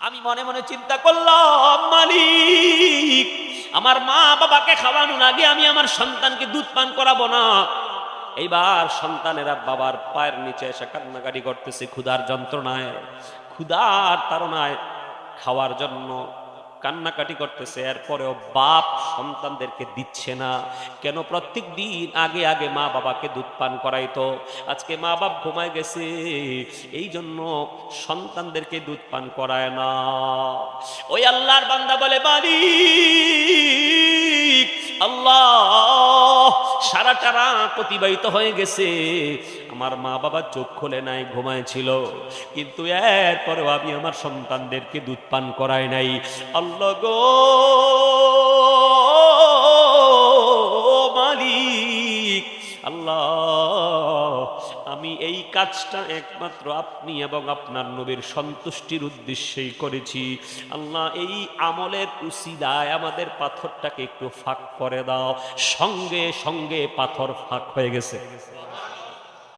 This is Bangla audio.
আমি মনে মনে চিন্তা করলাম, মালিক, আমার মা বাবাকে খাওয়ানোর আগে আমি আমার সন্তানকে দুধ পান করাবো না। এইবার সন্তানেরা বাবার পায়ের নিচে এসে কান্নাকাটি করতেছে, ক্ষুধার যন্ত্রণায়, ক্ষুধার তাড়নায় খাওয়ার জন্য কান্নাকাটি করতেছে, এরপরেও বাপ সন্তানদেরকে দিচ্ছে না। কেন? প্রত্যেক দিন আগে আগে মা বাবাকে দুধ পান করাইতো। আজকে মা বাপ ঘুমায় গেছে এই জন্য সন্তানদেরকে দুধ পান করায় না। ওই আল্লাহর বান্দা বলে বাড়ি আল্লাহ সারাটা রাত অতিবাহিত হয়ে গেছে। আমার মা বাবা চোখ খোলে নাই, ঘুমায় ছিল। কিন্তু এরপরেও আমি আমার সন্তানদেরকে দুধ পান করাই নাই। আল্লাহ গো, মালিক, আল্লাহ আমি এই কাজটা একমাত্র আপনি এবং আপনার নবীর সন্তুষ্টির উদ্দেশ্যেই করেছি। আল্লাহ, এই আমলের উসিদায় আমাদের পাথরটাকে একটু ফাঁক করে দাও। সঙ্গে সঙ্গে পাথর ফাঁক হয়ে গেছে।